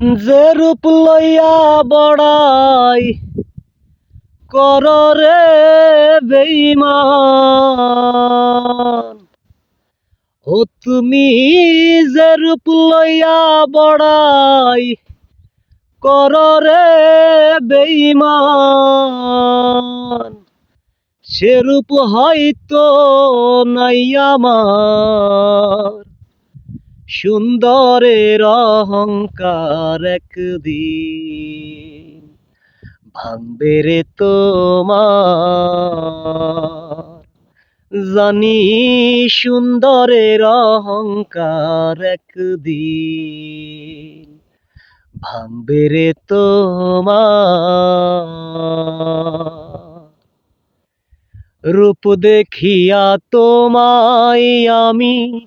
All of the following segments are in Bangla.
যে রূপ লইয়া বড়াই কর রে বেইমান ও তুমি যে রূপ লইয়া বড়াই কর রে বেইমান সেরূপ হয়তো নাই আমার। সুন্দরের অহংকার একদিন ভাঙবে রে তোমার। জানি সুন্দরের অহংকার একদিন ভাঙবে রে তোমার। রূপ দেখিয়া তোমায় আমি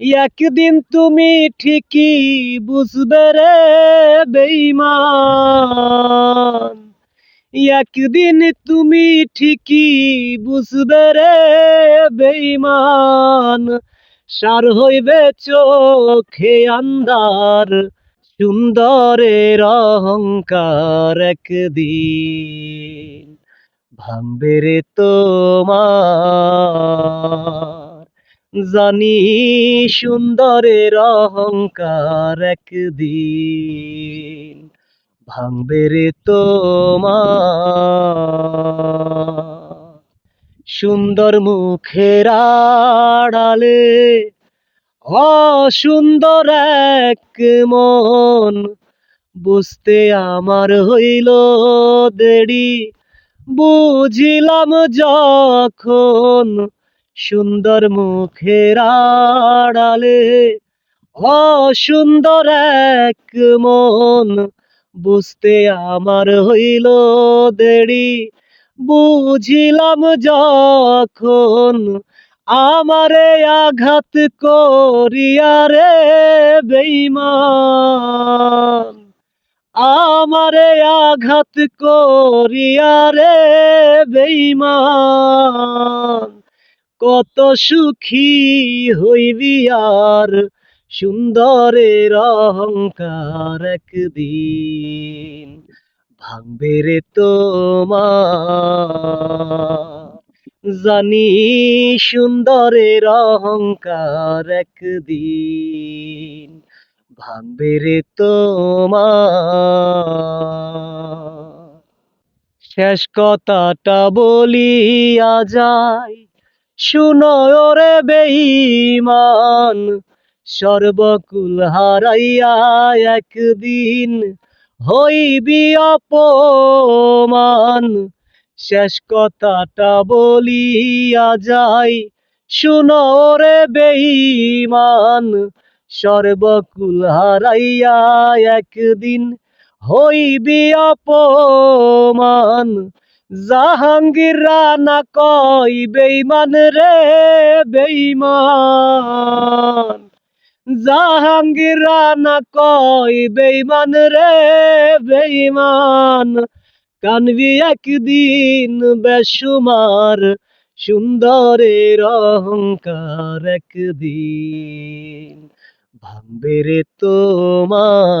একদিন তুমি ঠিকই বুঝবে রে বেইমান একদিন তুমি ঠিকই বুঝবে রে বেইমান সার হইবে চোখে আন্দার সুন্দরের অহংকার একদিন ভাঙবে রে তোমার। জানি সুন্দরের অহংকার একদিন ভাঙবে রে তোমার। সুন্দর মুখের আড়ালে অসুন্দর এক মন, বুঝতে আমার হইল দেরি, বুঝিলাম যখন সুন্দর মুখের আড়ালে, অসুন্দর এক মন। বুঝতে আমার হইল দেরি। বুঝিলাম যখন আমারে আঘাত করিয়া রে বেইমান আমারে আঘাত করিয়া রে বেইমান কত সুখী হইবি আর সুন্দরের অহংকার একদিন ভাঙবে রে তোমার। জানি সুন্দরের অহংকার একদিন ভাঙবে রে তোমার। শেষ কথাটা বলিয়া যাই শুনো রে বেঈমান, সর্বকুল হারাইয়া একদিন হইবি অপমান। শেষ কথাটা বলিয়া যাই শুনো রে বেঈমান, সর্বকুল হারাইয়া একদিন হইবি অপমান। জাহাঙ্গীর রানা কই বেইমান রে বেইমান জাহাঙ্গীর রানা কই বেইমান রে বেইমান কানবি একদিন বেসুমার সুন্দরের অহংকার একদিন। ভাঙবে রে তোমার